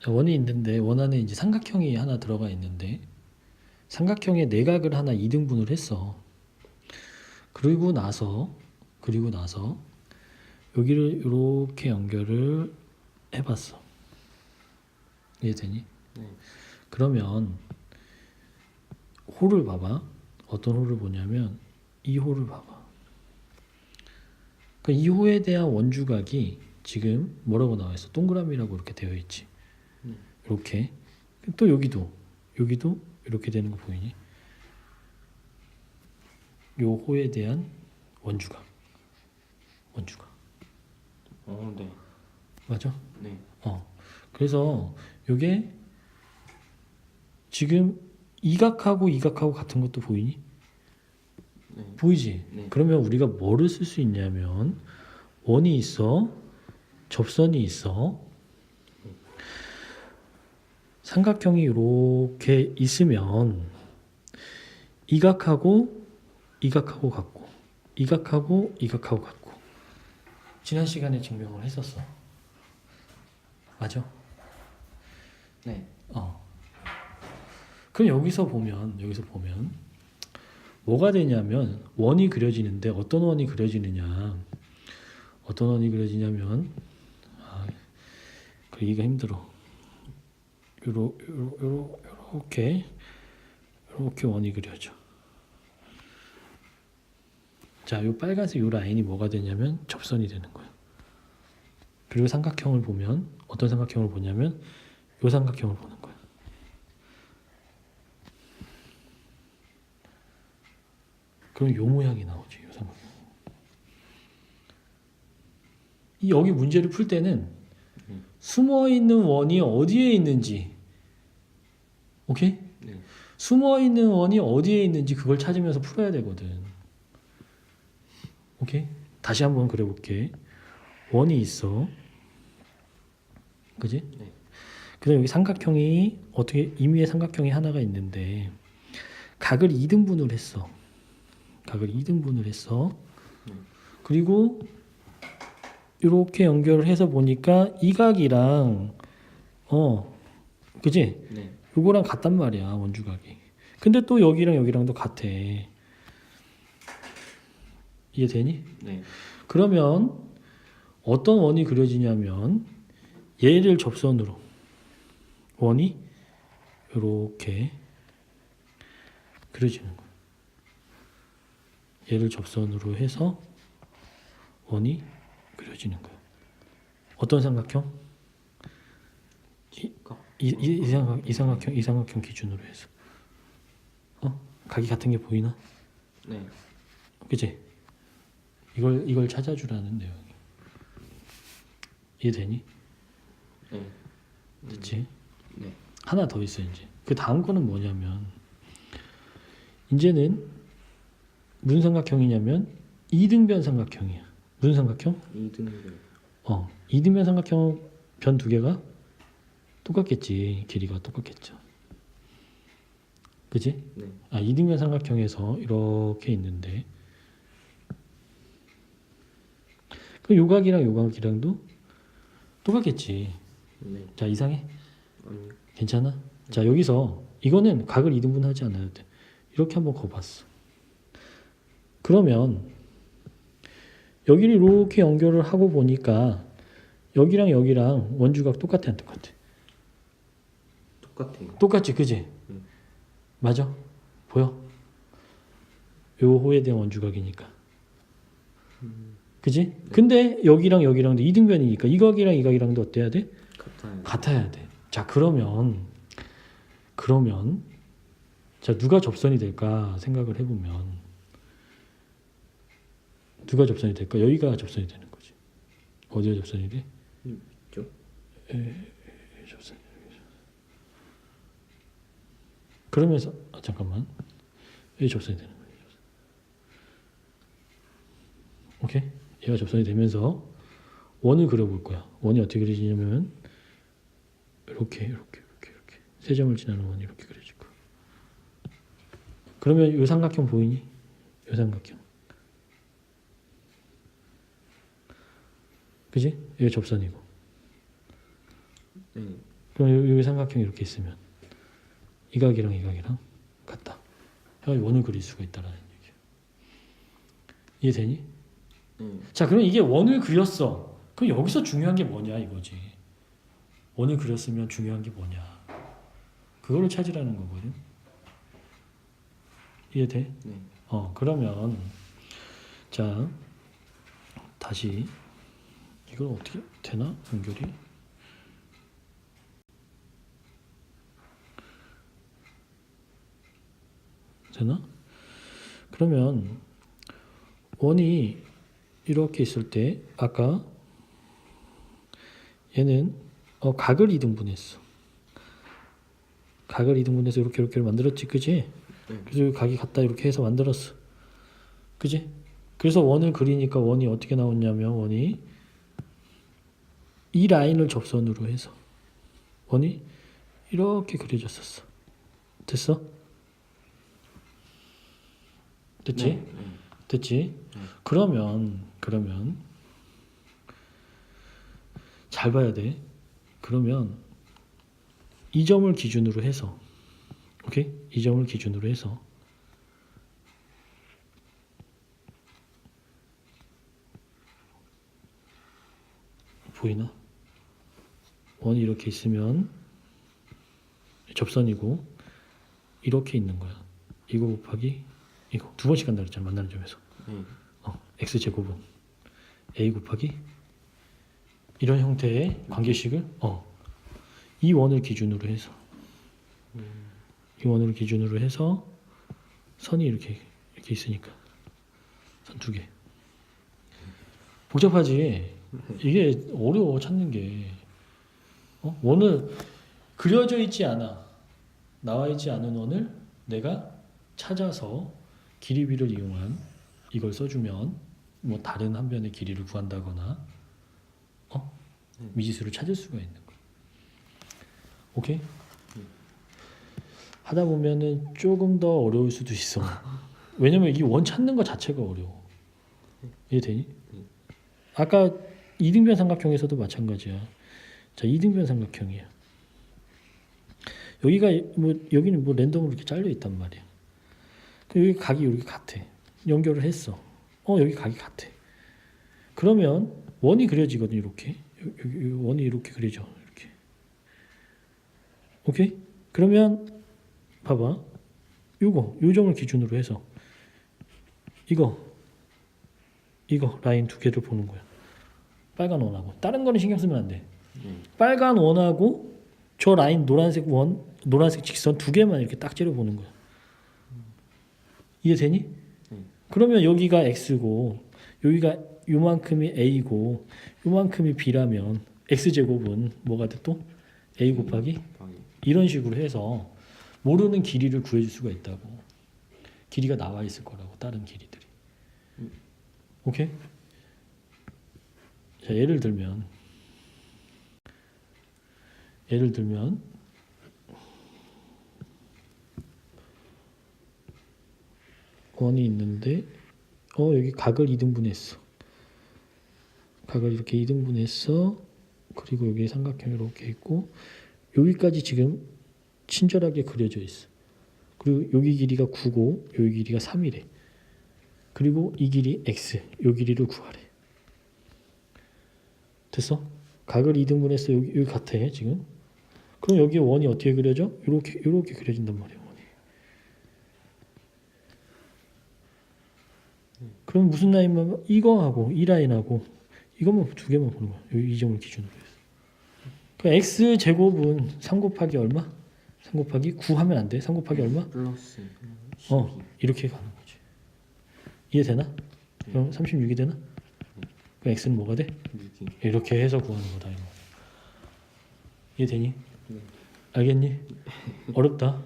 자, 원이 있는데 원 안에 이제 삼각형이 하나 들어가 있는데 삼각형의 내각을 하나 2등분을 했어. 그리고 나서 그리고 나서 여기를 이렇게 연결을 해봤어. 이해되니? 네. 그러면 홀을 봐봐. 어떤 홀을 보냐면 이 홀을 봐봐. 그이 호에 대한 원주각이 지금 뭐라고 나와 있어? 동그라미라고 이렇게 되어 있지. 네. 이렇게. 또 여기도 여기도 이렇게 되는 거 보이니? 요 호에 대한 원주각. 원주각. 어, 네. 맞아? 네. 어. 그래서 요게 지금 이각하고 이각하고 같은 것도 보이니? 네. 보이지? 네. 그러면 우리가 뭐를 쓸 수 있냐면 원이 있어, 접선이 있어, 삼각형이 이렇게 있으면 이각하고 이각하고 같고 이각하고 이각하고 같고 지난 시간에 증명을 했었어. 맞아? 네. 어. 그럼 여기서 보면 여기서 보면 뭐가 되냐면 원이 그려지는데 어떤 원이 그려지느냐 어떤 원이 그려지냐면 아, 그리기가 힘들어 요러 요러 요렇게 요렇게 원이 그려져 자, 요 빨간색 요 라인이 뭐가 되냐면 접선이 되는 거야. 그리고 삼각형을 보면 어떤 삼각형을 보냐면 요 삼각형을 보는 거야. 그럼 요 모양이 나오지, 요 삼각형. 이 여기 문제를 풀 때는 숨어 있는 원이 어디에 있는지, 오케이? 네. 숨어 있는 원이 어디에 있는지 그걸 찾으면서 풀어야 되거든. 오케이? 다시 한번 그려볼게. 원이 있어. 그지? 네. 그다음 여기 삼각형이 어떻게 임의의 삼각형이 하나가 있는데 각을 2등분을 했어. 각을 2등분을 했어. 네. 그리고 이렇게 연결을 해서 보니까 이 각이랑 어 그지? 네. 요거랑 같단 말이야 원주각이. 근데 또 여기랑 여기랑도 같아. 이해되니? 네. 그러면 어떤 원이 그려지냐면 얘를 접선으로 원이 이렇게 그려지는 거야. 얘를 접선으로 해서 원이 그려지는 거야. 어떤 삼각형? 직각. 이, 이, 이, 삼각, 이 삼각형 이 삼각형 기준으로 해서 어 각이 같은 게 보이나? 네. 그치? 이걸 이걸 찾아주라는 내용이 이해되니? 네. 됐지? 네. 하나 더 있어 이제 그 다음 거는 뭐냐면 이제는 무슨 삼각형이냐면 이등변 삼각형이야 무슨 삼각형? 이등변. 어 이등변 삼각형 변 두 개가 똑같겠지 길이가 똑같겠죠 그지? 네. 아 이등변 삼각형에서 이렇게 있는데 그 요각이랑 요각이랑도 똑같겠지 네. 자 이상해? 아니. 괜찮아? 자 여기서 이거는 각을 이등분하지 않아도 돼 이렇게 한번 거봤어 그러면 여기를 이렇게 연결을 하고 보니까 여기랑 여기랑 원주각 똑같아 안 똑같아? 똑같아요. 똑같지 그지? 음. 맞아? 보여? 요 호에 대한 원주각이니까 그지? 근데 여기랑 여기랑도 이등변이니까 이 각이랑 이 각이랑도 어때야 돼? 같아요. 같아야 돼. 자 그러면 그러면 자 누가 접선이 될까 생각을 해 보면 누가 접선이 될까? 여기가 접선이 되는 거지. 어디가 접선이 돼? 있죠? 접선이. 그러면서 아, 잠깐만 여기 접선이 되는 거예요. 오케이? 얘가 접선이 되면서 원을 그려볼 거야. 원이 어떻게 그려지냐면 이렇게 이렇게 이렇게 이렇게 세 점을 지나는 원이 이렇게 그려질 거야. 그러면 이 삼각형 보이니? 이 삼각형. 그지? 이게 접선이고. 네. 그럼 요- 여기 삼각형이 이렇게 있으면 이 각이랑 이 각이랑 같다. 해가지고 원을 그릴 수가 있다라는 얘기야. 이해되니? 네. 자, 그럼 이게 원을 그렸어. 그럼 여기서 중요한 게 뭐냐 이거지. 원을 그렸으면 중요한 게 뭐냐. 그거를 찾으라는 거거든. 이해돼? 네. 어, 그러면 자 다시 이걸 어떻게 되나 연결이? 되나? 그러면 원이 이렇게 있을 때 아까 얘는 어, 각을 이등분했어. 각을 이등분해서 이렇게 이렇게 만들었지, 그지? 네. 그래서 각이 같다 이렇게 해서 만들었어. 그지? 그래서 원을 그리니까 원이 어떻게 나왔냐면 원이 이 라인을 접선으로 해서 원이 이렇게 그려졌었어. 됐어? 됐지? 네. 네. 됐지? 그러면 그러면 잘 봐야 돼. 그러면 이 점을 기준으로 해서 오케이? 이 점을 기준으로 해서 보이나? 원이 이렇게 있으면 접선이고 이렇게 있는 거야. 이거 곱하기 이거 두 번씩 간다 그랬잖아 만나는 점에서. 네. 어, x 제곱은 a 곱하기 이런 형태의 관계식을 어, 이 원을 기준으로 해서 이 원을 기준으로 해서 선이 이렇게 이렇게 있으니까 선 두 개. 복잡하지. 이게 어려워 찾는 게 어? 원을 그려져 있지 않아 나와 있지 않은 원을 내가 찾아서 길이비를 이용한 이걸 써주면 뭐 다른 한 변의 길이를 구한다거나 어? 미지수를 찾을 수가 있는 거야. 오케이? 하다 보면은 조금 더 어려울 수도 있어. 왜냐면 이 원 찾는 거 자체가 어려워. 이해되니? 아까 이등변 삼각형에서도 마찬가지야. 자, 이등변 삼각형이야. 여기가 뭐 여기는 뭐 랜덤으로 이렇게 잘려 있단 말이야. 그 여기 각이 이렇게 같아. 연결을 했어. 어 여기 각이 같아. 그러면 원이 그려지거든 이렇게. 여기, 원이 이렇게 그려져 이렇게. 오케이? 그러면 봐봐. 요거 요 점을 기준으로 해서 이거 이거 라인 두 개를 보는 거야. 빨간 원하고 다른 거는 신경 쓰면 안 돼. 네. 빨간 원하고 저 라인 노란색 원 노란색 직선 두 개만 이렇게 딱 째려 보는 거야. 이해되니? 네. 그러면 여기가 x고 여기가 요만큼이 a고 요만큼이 b라면 x 제곱은 뭐가 돼 또? a 곱하기. 이런 식으로 해서 모르는 길이를 구해줄 수가 있다고. 길이가 나와 있을 거라고 다른 길이들이. 오케이? 자 예를 들면 예를 들면 원이 있는데 어 여기 각을 2등분했어. 각을 이렇게 2등분했어. 그리고 여기 삼각형이 이렇게 있고 여기까지 지금 친절하게 그려져 있어. 그리고 여기 길이가 9고 여기 길이가 3이래. 그리고 이 길이 x, 요 길이를 구하래. 됐어? 각을 2등분해서 여기, 여기 같아 지금. 그럼 여기 원이 어떻게 그려져? 이렇게 이렇게 그려진단 말이야 원이. 그럼 무슨 라인만 이거 하고 이 라인하고 이것만 두 개만 보는 거야. 이 점을 기준으로 해서. 그 x 제곱은 3 곱하기 얼마? 3 곱하기 9 하면 안 돼. 3 곱하기 얼마? 플러스. 어, 이렇게 가는 거지. 이해되나? 그럼 36이 되나? 그 x는 뭐가 돼? 6이. 이렇게 해서 구하는 거다 이거. 이해되니? 네. 알겠니? 어렵다.